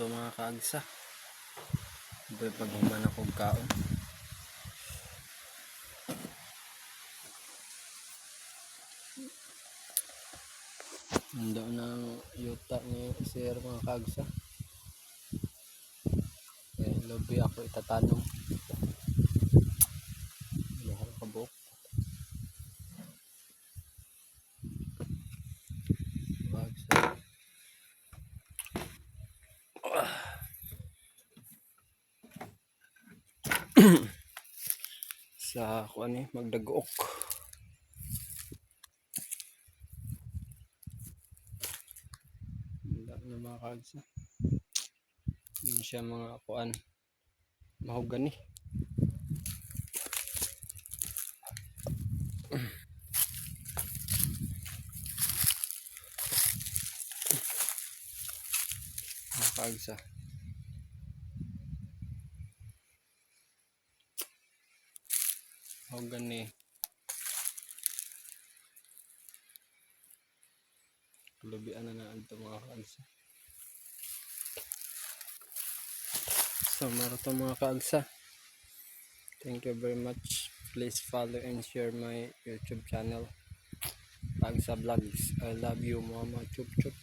to mga kaagsa. Boy paghuman ako og kaon. Handa na ang yuta ni Sir mga kaagsa. Eh, lobby ako itatanong. Sa kuan ni magdagook. Na mga kagsa. Yun siya mga kuan. Mahogani. Mga kagsa. Mahogani. Lubian na na ito mga kagsa. So, meron to mga kaagsa. Thank you very much. Please follow and share my YouTube channel. Kaagsa Vlogs. I love you, Mama Chup Chup.